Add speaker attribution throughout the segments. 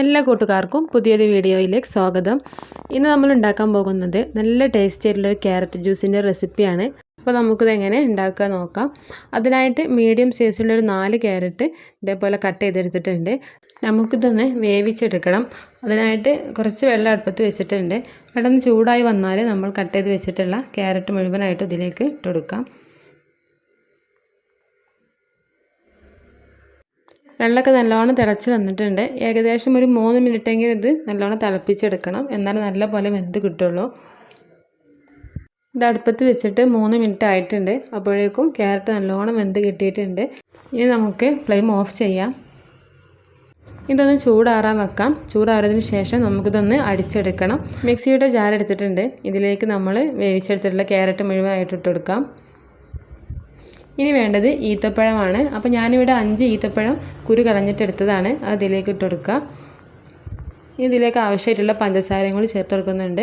Speaker 1: എല്ലാ കൂട്ടുകാർക്കും പുതിയൊരു വീഡിയോയിലേക്ക് സ്വാഗതം. ഇന്ന് നമ്മൾ ഉണ്ടാക്കാൻ പോകുന്നത് നല്ല ടേസ്റ്റി ആയിട്ടുള്ളൊരു ക്യാരറ്റ് ജ്യൂസിന്റെ റെസിപ്പിയാണ് അപ്പോൾ നമുക്കിത് എങ്ങനെ ഉണ്ടാക്കാൻ നോക്കാം. അതിനായിട്ട് മീഡിയം സൈസിലുള്ളൊരു നാല് ക്യാരറ്റ് ഇതേപോലെ കട്ട് ചെയ്തെടുത്തിട്ടുണ്ട്. നമുക്കിതൊന്ന് വേവിച്ചെടുക്കണം. അതിനായിട്ട് കുറച്ച് വെള്ളം അടുപ്പത്ത് വെച്ചിട്ടുണ്ട്. വെള്ളം ചൂടായി വന്നാൽ നമ്മൾ കട്ട് ചെയ്ത് വെച്ചിട്ടുള്ള ക്യാരറ്റ് മുഴുവനായിട്ട് ഇതിലേക്ക് ഇട്ടുകൊടുക്കാം വെള്ളമൊക്കെ നല്ലോണം തിളച്ച് വന്നിട്ടുണ്ട്. ഏകദേശം ഒരു മൂന്ന് മിനിറ്റെങ്കിലും ഇത് നല്ലോണം തിളപ്പിച്ചെടുക്കണം. എന്നാലും നല്ല പോലെ വെന്ത് കിട്ടുള്ളൂ. ഇത് അടുപ്പത്ത് വെച്ചിട്ട് മൂന്ന് മിനിറ്റ് ആയിട്ടുണ്ട്. അപ്പോഴേക്കും ക്യാരറ്റ് നല്ലോണം വെന്ത് കിട്ടിയിട്ടുണ്ട്. ഇനി നമുക്ക് ഫ്ലെയിം ഓഫ് ചെയ്യാം. ഇതൊന്ന് ചൂടാറാൻ വെക്കാം. ചൂടാറിയതിന് ശേഷം നമുക്കിതൊന്ന് അടിച്ചെടുക്കണം. മിക്സിയുടെ ജാർ എടുത്തിട്ടുണ്ട്. ഇതിലേക്ക് നമ്മൾ വേവിച്ചെടുത്തിട്ടുള്ള ക്യാരറ്റ് മുഴുവനായിട്ട് ഇട്ട് കൊടുക്കാം. ഇനി വേണ്ടത് ഈത്തപ്പഴമാണ്. അപ്പോൾ ഞാനിവിടെ അഞ്ച് ഈത്തപ്പഴം കുരു കളഞ്ഞിട്ടെടുത്തതാണ് അതിലേക്ക് ഇട്ട് കൊടുക്കുക. ഇതിലേക്ക് ആവശ്യമായിട്ടുള്ള പഞ്ചസാരയും കൂടി ചേർത്ത് കൊടുക്കുന്നുണ്ട്.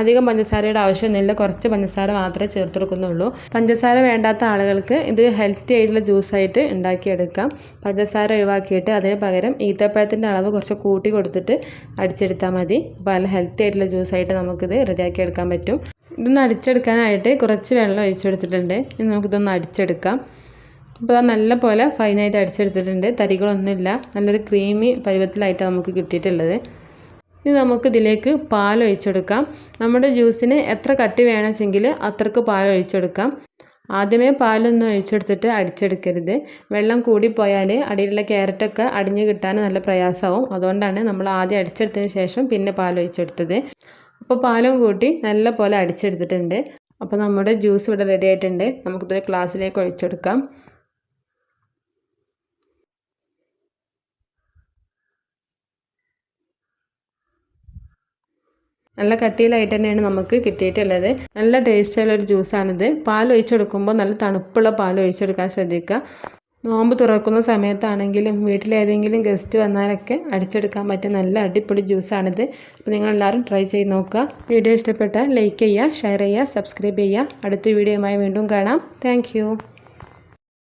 Speaker 1: അധികം പഞ്ചസാരയുടെ ആവശ്യമൊന്നുമില്ല. കുറച്ച് പഞ്ചസാര മാത്രമേ ചേർത്ത് കൊടുക്കുന്നുള്ളൂ. പഞ്ചസാര വേണ്ടാത്ത ആളുകൾക്ക് ഇത് ഹെൽത്തി ആയിട്ടുള്ള ജ്യൂസായിട്ട് ഉണ്ടാക്കിയെടുക്കാം. പഞ്ചസാര ഒഴിവാക്കിയിട്ട് അതിന് പകരം ഈത്തപ്പഴത്തിന്റെ അളവ് കുറച്ച് കൂട്ടി കൊടുത്തിട്ട് അടിച്ചെടുത്താൽ മതി. അപ്പോൾ നല്ല ഹെൽത്തി ആയിട്ടുള്ള ജ്യൂസായിട്ട് നമുക്കിത് റെഡിയാക്കിയെടുക്കാൻ പറ്റും. ഇതൊന്ന് അടിച്ചെടുക്കാനായിട്ട് കുറച്ച് വെള്ളം ഒഴിച്ചെടുത്തിട്ടുണ്ട്. ഇനി നമുക്കിതൊന്ന് അടിച്ചെടുക്കാം. അപ്പോൾ അത് നല്ല പോലെ ഫൈനായിട്ട് അടിച്ചെടുത്തിട്ടുണ്ട്. തരികളൊന്നുമില്ല. നല്ലൊരു ക്രീമി പരുവത്തിലായിട്ട് നമുക്ക് കിട്ടിയിട്ടുള്ളത്. ഇനി നമുക്ക് ഇതിലേക്ക് പാൽ ഒഴിച്ചെടുക്കാം. നമ്മുടെ ജ്യൂസിന് എത്ര കട്ടി വേണമെങ്കിൽ അത്രയ്ക്ക് പാൽ ഒഴിച്ചെടുക്കാം. ആദ്യമേ പാലൊന്നും ഒഴിച്ചെടുത്തിട്ട് അടിച്ചെടുക്കരുത്. വെള്ളം കൂടിപ്പോയാൽ അടിയിലുള്ള ക്യാരറ്റൊക്കെ അടിഞ്ഞു കിട്ടാൻ നല്ല പ്രയാസമാവും. അതുകൊണ്ടാണ് നമ്മൾ ആദ്യം അടിച്ചെടുത്തതിന് ശേഷം പിന്നെ പാൽ ഒഴിച്ചെടുത്തത്. അപ്പോൾ പാലും കൂട്ടി നല്ല പോലെ അടിച്ചെടുത്തിട്ടുണ്ട്. അപ്പോൾ നമ്മുടെ ജ്യൂസ് ഇവിടെ റെഡി ആയിട്ടുണ്ട്. നമുക്കിതൊരു ഗ്ലാസ്സിലേക്ക് ഒഴിച്ചെടുക്കാം നല്ല കട്ടിയിലായിട്ട് തന്നെയാണ് നമുക്ക് കിട്ടിയിട്ടുള്ളത്. നല്ല ടേസ്റ്റുള്ള ഒരു ജ്യൂസാണിത്. പാൽ ഒഴിച്ചെടുക്കുമ്പോൾ നല്ല തണുപ്പുള്ള പാൽ ഒഴിച്ചെടുക്കാൻ ശ്രദ്ധിക്കുക. നോമ്പ് തുറക്കുന്ന സമയത്താണെങ്കിലും വീട്ടിലേതെങ്കിലും ഗസ്റ്റ് വന്നാലൊക്കെ അടിച്ചെടുക്കാൻ പറ്റിയ നല്ല അടിപൊളി ജ്യൂസാണിത്. അപ്പോൾ നിങ്ങളെല്ലാവരും ട്രൈ ചെയ്ത് നോക്കുക. വീഡിയോ ഇഷ്ടപ്പെട്ടാൽ ലൈക്ക് ചെയ്യുക ഷെയർ ചെയ്യുക സബ്സ്ക്രൈബ് ചെയ്യുക. അടുത്ത വീഡിയോയുമായി വീണ്ടും കാണാം. താങ്ക്